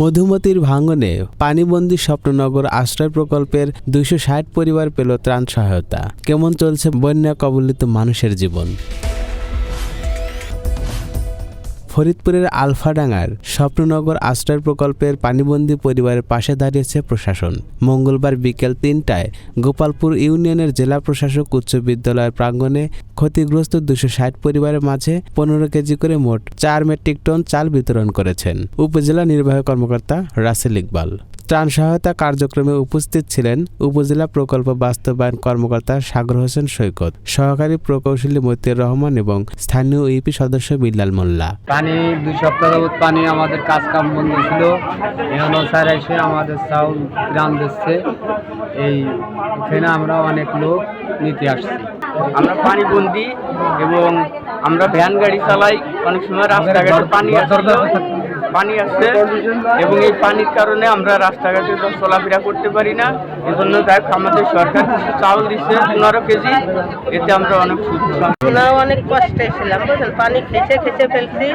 মধুমতির ভাঙনে পানিবন্দী স্বপ্ননগর আশ্রয় প্রকল্পের দুইশো ষাট পরিবার পেল ত্রাণ সহায়তা। কেমন চলছে বন্যা কবলিত মানুষের জীবন? ফরিদপুরের আলফাডাঙ্গার স্বপ্ননগর আশ্রয় প্রকল্পের পানিবন্দী পরিবারের পাশে দাঁড়িয়েছে প্রশাসন। মঙ্গলবার বিকেল তিনটায় গোপালপুর ইউনিয়নের জেলা প্রশাসক উচ্চ বিদ্যালয়ের প্রাঙ্গণে ক্ষতিগ্রস্ত দুশো ষাট পরিবারের মাঝে পনেরো কেজি করে মোট চার মেট্রিক টন চাল বিতরণ করেছেন। উপজেলা নির্বাহী কর্মকর্তা রাসেল ইকবাল। ত্রাণ সহায়তা কার্যক্রমে উপস্থিত ছিলেন উপজেলা প্রকল্প বাস্তবায়ন কর্মকর্তা সাগর হোসেন সৈকত, সহকারী প্রকৌশলী মতিউর রহমান এবং স্থানীয় ইউপি সদস্য বিল্লাল মোল্লা। পানি, দুই সপ্তাহ পানি আমাদের কাজ কাম বন্ধ ছিল। এখন স্যার এসে আমাদের চাউল গ্রাম দিচ্ছে। এই এখানে আমরা অনেক লোক নিতে আসছি। আমরা পানি বন্দি এবং আমরা ভ্যান গাড়ি চালাই। অনেক সময় রাস্তাঘাটে পানি পানি আসছে এবং এই পানির কারণে আমরা রাস্তাঘাটে তো চলাফেরা করতে পারি না। এজন্য দেখ আমাদের সরকার কিছু চাউল দিচ্ছে পনেরো কেজি। এতে আমরা অনেক সুস্থ আমরা অনেক কষ্টে ছিলাম বুঝছেন? পানি খেসে খেসে ফেলছি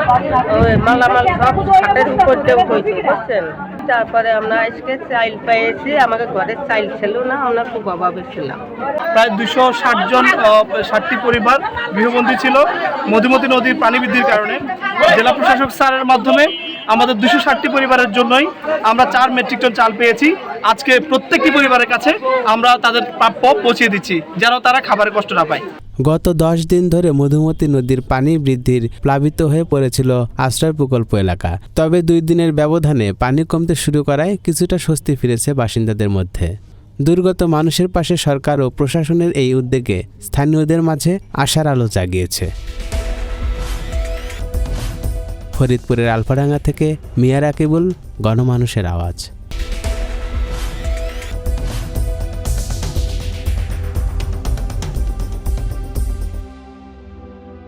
মালামাল সব ছাদের উপর দিয়ে হয়েছে বুঝছেন? তারপরে আমরা আজকে চাইল পেয়েছি আমাকে ঘরে চাইল ছিল না আমরা খুব অভাবে ছিলাম। প্রায় দুশো ষাট জন ষাটটি পরিবার গৃহবন্দী ছিল মধুমতি নদীর পানি বৃদ্ধির কারণে। জেলা প্রশাসক স্যারের মাধ্যমে আমাদের দুশো ষাটটি পরিবারের জন্যই আমরা চার মেট্রিক টন চাল পেয়েছি। আজকে প্রত্যেকটি পরিবারের কাছে আমরা তাদের প্রাপ্য পৌঁছে দিচ্ছি, যেন তারা খাবারের কষ্ট না পায়। গত দশ দিন ধরে মধুমতি নদীর পানি বৃদ্ধির প্লাবিত হয়ে পড়েছিল আশ্রয় প্রকল্প এলাকা। তবে দুই দিনের ব্যবধানে পানি কমতে শুরু করায় কিছুটা স্বস্তি ফিরেছে বাসিন্দাদের মধ্যে। দুর্গত মানুষের পাশে সরকার ও প্রশাসনের এই উদ্যোগে স্থানীয়দের মাঝে আশার আলো জাগিয়েছে। ফরিদপুরের আলফাডাঙ্গা থেকে মিয়া রাকিবুল গণমানুষের আওয়াজ।